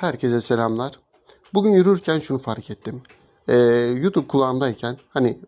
Herkese selamlar. Bugün yürürken şunu fark ettim. Ee, YouTube kulağımdayken hani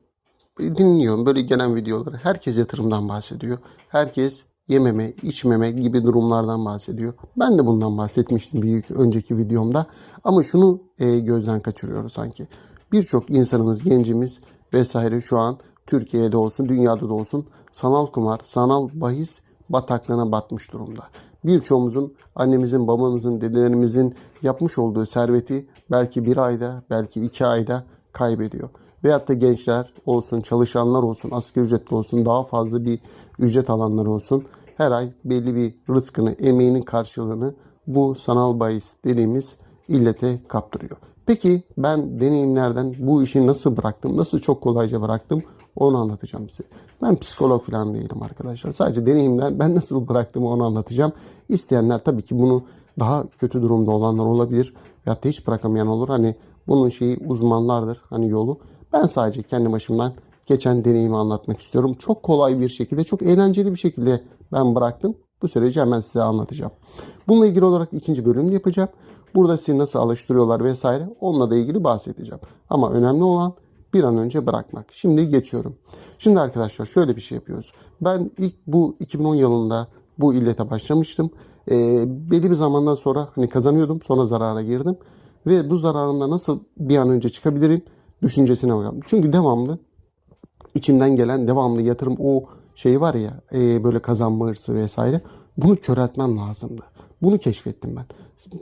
dinliyorum böyle gelen videoları. Herkes yatırımdan bahsediyor. Herkes yememe, içmeme gibi durumlardan bahsediyor. Ben de bundan bahsetmiştim bir önceki videomda. Ama şunu e, gözden kaçırıyoruz sanki. Birçok insanımız, gencimiz vesaire şu an Türkiye'de olsun, dünyada da olsun sanal kumar, sanal bahis bataklığına batmış durumda. Birçoğumuzun annemizin, babamızın, dedelerimizin yapmış olduğu serveti belki bir ayda, belki iki ayda kaybediyor. Veyahut da gençler olsun, çalışanlar olsun, asgari ücretli olsun, daha fazla bir ücret alanlar olsun. Her ay belli bir rızkını, emeğinin karşılığını bu sanal bahis dediğimiz illete kaptırıyor. Peki ben deneyimlerden bu işi nasıl bıraktım, nasıl çok kolayca bıraktım onu anlatacağım size. Ben psikolog falan değilim arkadaşlar. Sadece deneyimden ben nasıl bıraktım onu anlatacağım. İsteyenler tabii ki bunu daha kötü durumda olanlar olabilir. Veyahut da hiç bırakamayan olur. Hani bunun şeyi uzmanlardır hani yolu. Ben sadece kendi başımdan geçen deneyimi anlatmak istiyorum. Çok kolay bir şekilde, çok eğlenceli bir şekilde ben bıraktım. Bu süreci hemen size anlatacağım. Bununla ilgili olarak ikinci bölümde yapacağım. Burada sizi nasıl alıştırıyorlar vesaire onunla da ilgili bahsedeceğim. Ama önemli olan bir an önce bırakmak. Şimdi geçiyorum. Şimdi arkadaşlar şöyle bir şey yapıyoruz. Ben ilk bu 2010 yılında bu illete başlamıştım. Ee, belli bir zamandan sonra hani kazanıyordum sonra zarara girdim. Ve bu zararımda nasıl bir an önce çıkabilirim düşüncesine bakalım. Çünkü devamlı içimden gelen devamlı yatırım o şey var ya e, böyle kazanma hırsı vesaire bunu köreltmem lazımdı. Bunu keşfettim ben.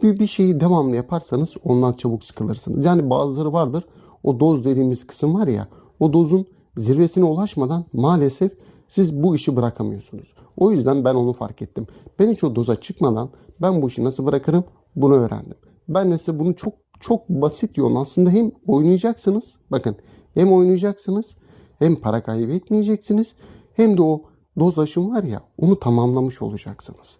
Bir, bir şeyi devamlı yaparsanız ondan çabuk sıkılırsınız. Yani bazıları vardır o doz dediğimiz kısım var ya o dozun zirvesine ulaşmadan maalesef siz bu işi bırakamıyorsunuz. O yüzden ben onu fark ettim. Ben hiç o doza çıkmadan ben bu işi nasıl bırakırım bunu öğrendim. Ben de size bunu çok çok basit yol aslında hem oynayacaksınız bakın hem oynayacaksınız hem para kaybetmeyeceksiniz hem de o doz aşım var ya onu tamamlamış olacaksınız.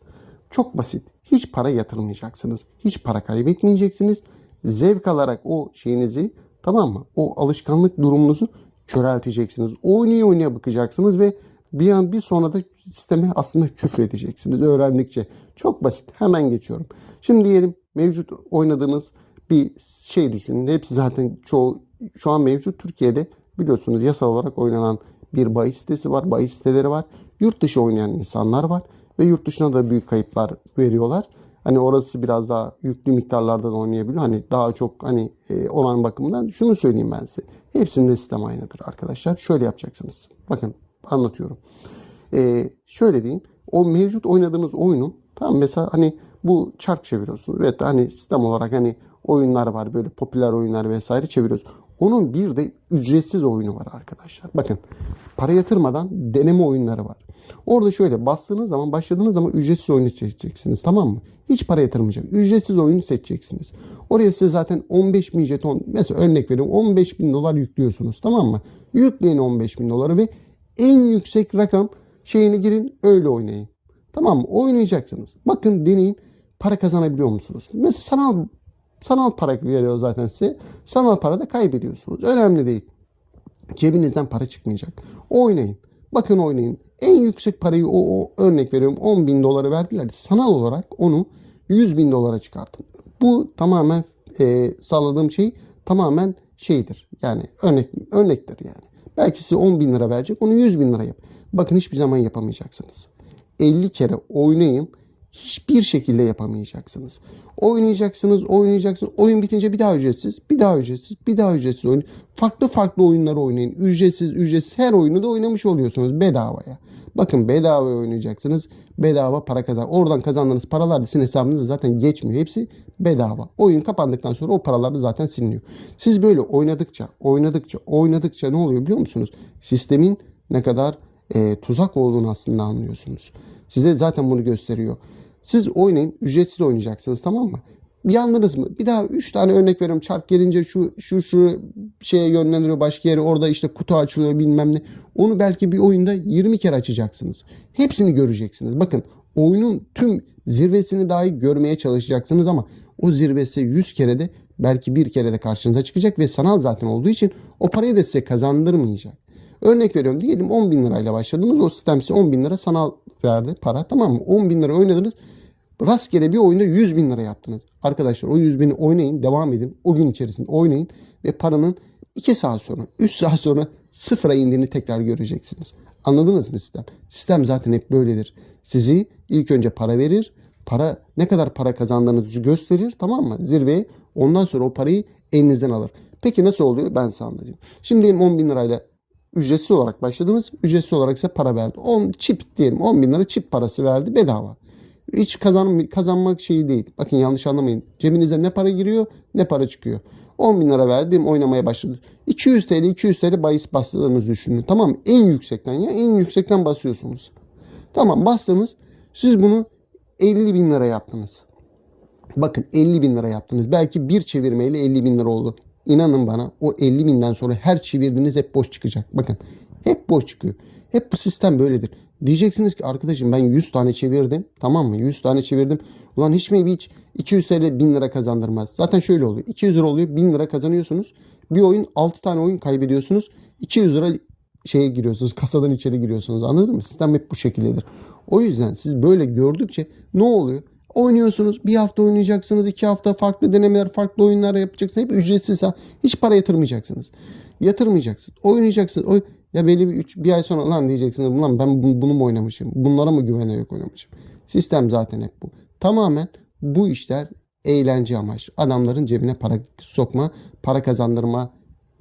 Çok basit. Hiç para yatırmayacaksınız. Hiç para kaybetmeyeceksiniz. Zevk alarak o şeyinizi tamam mı? O alışkanlık durumunuzu körelteceksiniz. Oynaya oynaya bakacaksınız ve bir an bir sonra da sisteme aslında küfredeceksiniz öğrendikçe. Çok basit. Hemen geçiyorum. Şimdi diyelim mevcut oynadığınız bir şey düşünün. Hepsi zaten çoğu şu an mevcut Türkiye'de biliyorsunuz yasal olarak oynanan bir bahis sitesi var. Bahis siteleri var. Yurt dışı oynayan insanlar var. Ve yurt dışına da büyük kayıplar veriyorlar. Hani orası biraz daha yüklü miktarlarda da oynayabiliyor. Hani daha çok hani e, olan bakımından şunu söyleyeyim ben size. Hepsinde sistem aynıdır arkadaşlar. Şöyle yapacaksınız. Bakın anlatıyorum. E, şöyle diyeyim. O mevcut oynadığınız oyunun tamam mesela hani bu çark çeviriyorsunuz. Evet hani sistem olarak hani oyunlar var böyle popüler oyunlar vesaire çeviriyoruz. Onun bir de ücretsiz oyunu var arkadaşlar. Bakın para yatırmadan deneme oyunları var. Orada şöyle bastığınız zaman başladığınız zaman ücretsiz oyunu seçeceksiniz tamam mı? Hiç para yatırmayacak. Ücretsiz oyunu seçeceksiniz. Oraya size zaten 15 bin jeton mesela örnek veriyorum 15 bin dolar yüklüyorsunuz tamam mı? Yükleyin 15 bin doları ve en yüksek rakam şeyini girin öyle oynayın. Tamam mı? Oynayacaksınız. Bakın deneyin para kazanabiliyor musunuz? Mesela sanal sanal para veriyor zaten size. Sanal para da kaybediyorsunuz. Önemli değil. Cebinizden para çıkmayacak. Oynayın. Bakın oynayın. En yüksek parayı o, o örnek veriyorum 10 bin doları verdiler. Sanal olarak onu 100 bin dolara çıkartın. Bu tamamen e, sağladığım şey tamamen şeydir. Yani örnek örnektir yani. Belki size 10 bin lira verecek onu 100 bin lira yap. Bakın hiçbir zaman yapamayacaksınız. 50 kere oynayın hiçbir şekilde yapamayacaksınız. Oynayacaksınız, oynayacaksınız. Oyun bitince bir daha ücretsiz, bir daha ücretsiz, bir daha ücretsiz oyun. Farklı farklı oyunları oynayın. Ücretsiz, ücretsiz her oyunu da oynamış oluyorsunuz bedavaya. Bakın bedava oynayacaksınız. Bedava para kazan. Oradan kazandığınız paralar da sizin hesabınıza zaten geçmiyor. Hepsi bedava. Oyun kapandıktan sonra o paralar da zaten siliniyor. Siz böyle oynadıkça, oynadıkça, oynadıkça ne oluyor biliyor musunuz? Sistemin ne kadar e, tuzak olduğunu aslında anlıyorsunuz. Size zaten bunu gösteriyor. Siz oynayın, ücretsiz oynayacaksınız tamam mı? Yandınız mı? Bir daha 3 tane örnek veriyorum. Çark gelince şu şu şu şeye yönlendiriyor başka yere. Orada işte kutu açılıyor bilmem ne. Onu belki bir oyunda 20 kere açacaksınız. Hepsini göreceksiniz. Bakın oyunun tüm zirvesini dahi görmeye çalışacaksınız ama o zirvesi 100 kere de belki bir kere de karşınıza çıkacak ve sanal zaten olduğu için o parayı da size kazandırmayacak. Örnek veriyorum diyelim 10 bin lirayla başladınız. O sistem size 10 bin lira sanal verdi para tamam mı? 10 bin lira oynadınız. Rastgele bir oyunda 100 bin lira yaptınız. Arkadaşlar o 100 bini oynayın. Devam edin. O gün içerisinde oynayın. Ve paranın 2 saat sonra 3 saat sonra sıfıra indiğini tekrar göreceksiniz. Anladınız mı sistem? Sistem zaten hep böyledir. Sizi ilk önce para verir. Para ne kadar para kazandığınızı gösterir tamam mı? Zirveye ondan sonra o parayı elinizden alır. Peki nasıl oluyor? Ben size anlatayım. Şimdi diyelim 10 bin lirayla ücretsiz olarak başladınız. Ücretsiz olarak ise para verdi. 10 çip diyelim 10 bin lira çip parası verdi bedava. Hiç kazan, kazanmak şeyi değil. Bakın yanlış anlamayın. Cebinize ne para giriyor ne para çıkıyor. 10 bin lira verdim oynamaya başladı. 200 TL 200 TL bahis bastığınızı düşünün. Tamam? En yüksekten ya en yüksekten basıyorsunuz. Tamam bastınız. Siz bunu 50 bin lira yaptınız. Bakın 50 bin lira yaptınız. Belki bir çevirmeyle 50 bin lira oldu. İnanın bana o 50 binden sonra her çevirdiğiniz hep boş çıkacak. Bakın hep boş çıkıyor. Hep bu sistem böyledir. Diyeceksiniz ki arkadaşım ben 100 tane çevirdim. Tamam mı? 100 tane çevirdim. Ulan hiç mi hiç 200 TL 1000 lira kazandırmaz. Zaten şöyle oluyor. 200 lira oluyor 1000 lira kazanıyorsunuz. Bir oyun 6 tane oyun kaybediyorsunuz. 200 lira şeye giriyorsunuz. Kasadan içeri giriyorsunuz. Anladın mı? Sistem hep bu şekildedir. O yüzden siz böyle gördükçe ne oluyor? Oynuyorsunuz. Bir hafta oynayacaksınız. iki hafta farklı denemeler, farklı oyunlar yapacaksınız. Hep ücretsiz. ha. Hiç para yatırmayacaksınız. Yatırmayacaksınız. Oynayacaksınız. Oy ya belli bir, üç, bir ay sonra lan diyeceksiniz. Lan ben bu- bunu mu oynamışım? Bunlara mı güvenerek oynamışım? Sistem zaten hep bu. Tamamen bu işler eğlence amaçlı. Adamların cebine para sokma, para kazandırma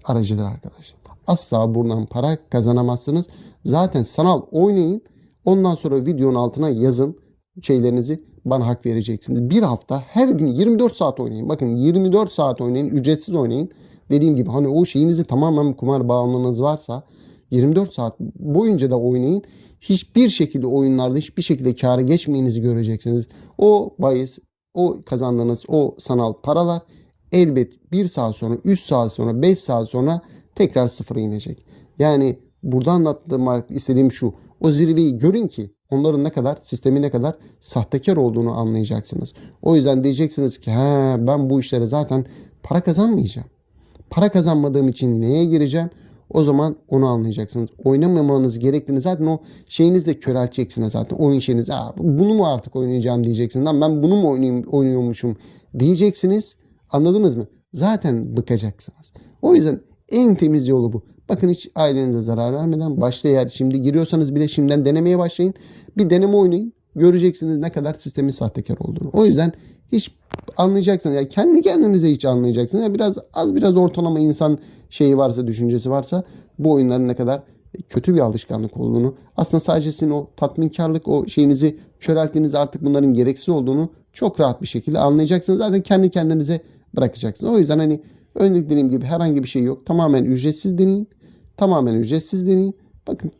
aracıdır arkadaşlar. Asla buradan para kazanamazsınız. Zaten sanal oynayın. Ondan sonra videonun altına yazın şeylerinizi bana hak vereceksiniz. Bir hafta her gün 24 saat oynayın. Bakın 24 saat oynayın. Ücretsiz oynayın. Dediğim gibi hani o şeyinizi tamamen kumar bağımlılığınız varsa 24 saat boyunca da oynayın. Hiçbir şekilde oyunlarda hiçbir şekilde kâra geçmeyinizi göreceksiniz. O bahis, o kazandığınız o sanal paralar elbet 1 saat sonra, 3 saat sonra, 5 saat sonra tekrar sıfıra inecek. Yani burada anlatmak istediğim şu. O zirveyi görün ki onların ne kadar, sistemin ne kadar sahtekar olduğunu anlayacaksınız. O yüzden diyeceksiniz ki ha ben bu işlere zaten para kazanmayacağım. Para kazanmadığım için neye gireceğim? O zaman onu anlayacaksınız. Oynamamanız gerektiğini zaten o şeyinizle körelteceksiniz zaten. Oyun şeyiniz. Aa, bunu mu artık oynayacağım diyeceksiniz. Lan ben bunu mu oynayayım, oynuyormuşum diyeceksiniz. Anladınız mı? Zaten bıkacaksınız. O yüzden en temiz yolu bu. Bakın hiç ailenize zarar vermeden başta eğer şimdi giriyorsanız bile şimdiden denemeye başlayın. Bir deneme oynayın. Göreceksiniz ne kadar sistemin sahtekar olduğunu. O yüzden hiç anlayacaksınız. Yani kendi kendinize hiç anlayacaksınız. Yani biraz az biraz ortalama insan şeyi varsa, düşüncesi varsa bu oyunların ne kadar kötü bir alışkanlık olduğunu, aslında sadece sizin o tatminkarlık, o şeyinizi körelttiğiniz artık bunların gereksiz olduğunu çok rahat bir şekilde anlayacaksınız. Zaten kendi kendinize bırakacaksınız. O yüzden hani önlük dediğim gibi herhangi bir şey yok. Tamamen ücretsiz deneyin. Tamamen ücretsiz deneyin. Bakın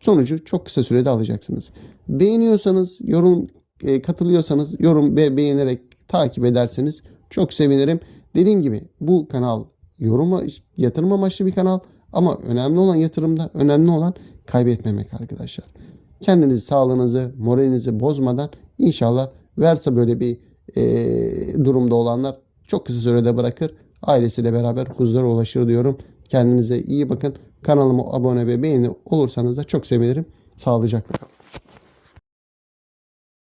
sonucu çok kısa sürede alacaksınız. Beğeniyorsanız, yorum e, katılıyorsanız yorum ve beğenerek takip ederseniz çok sevinirim. Dediğim gibi bu kanal yorum yatırım amaçlı bir kanal ama önemli olan yatırımda önemli olan kaybetmemek arkadaşlar. Kendinizi, sağlığınızı, moralinizi bozmadan inşallah verse böyle bir e, durumda olanlar çok kısa sürede bırakır. Ailesiyle beraber huzura ulaşır diyorum. Kendinize iyi bakın. Kanalıma abone ve beğeni olursanız da çok sevinirim. Sağlıcakla kalın.